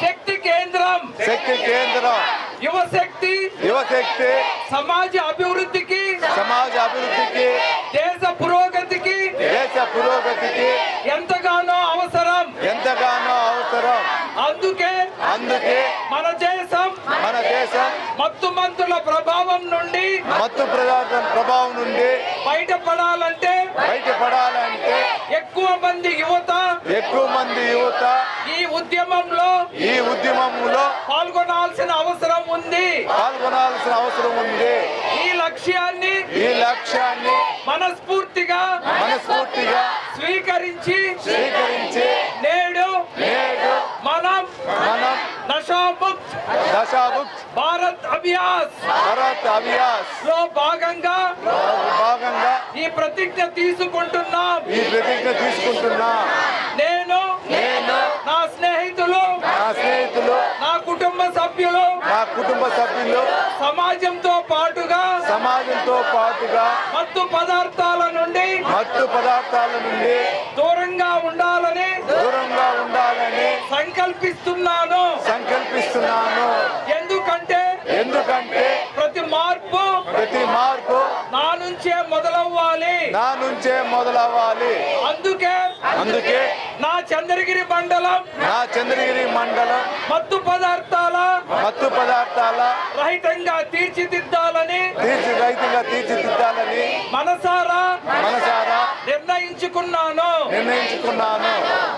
శక్తి కేంద్రం. యువశక్తి. యువశక్తి. సమాజ అభివృద్ధికి. సమాజ అభివృద్ధికి. దేశ పురోగతికి. దేశ పురోగతికి. ఎంతగానో అవసరం. ఎంతగానో అవసరం. అందుకే. అందుకే. మన దేశం. మన దేశం. మత్తు మంతుల ప్రభావం నుండి. మత్తు ప్రభావం నుండి. బయటపడాలంటే యువత ఎక్కువ మంది యువత ఈ ఉద్యమంలో ఈ ఉద్యమంలో పాల్గొనాల్సిన అవసరం ఉంది. పాల్గొనాల్సిన అవసరం ఉంది. ఈ లక్ష్యాన్ని ఈ లక్ష్యాన్ని మనస్ఫూర్తిగా మనస్ఫూర్తిగా స్వీకరించి స్వీకరించి నేడు నేడు మనం మనం భారత్ అభ్యాస్. భరత్ అభ్యాస్. లో భాగంగా భాగంగా ఈ ప్రతిజ్ఞ తీసుకుంటున్నాం. ఈ ప్రతిజ్ఞ తీసుకుంటున్నా. నేను నేను నా స్నేహితులు నా స్నేహితులు నా కుటుంబ సభ్యులు నా కుటుంబ సభ్యులు సమాజంతో పాటుగా సమాజంతో పాటుగా మత్తు పదార్థాల నుండి మత్తు పదార్థాల నుండి దూరంగా ఉండాలని దూరంగా ఉండాలని సంకల్పిస్తున్నాను ఎందుకంటే ఎందుకంటే ప్రతి మార్పు ప్రతి మార్పు నా నుంచే మొదలవ్వాలి. నా నుంచే మొదలవ్వాలి. అందుకే అందుకే నా చంద్రగిరి మండలం నా చంద్రగిరి మండలం మత్తు పదార్థాల మత్తు పదార్థాల రహితంగా తీర్చిదిద్దాలని తీర్చి రైతుగా తీర్చిదిద్దాలని మనసారా మనసారా నిర్ణయించుకున్నాను. నిర్ణయించుకున్నాను.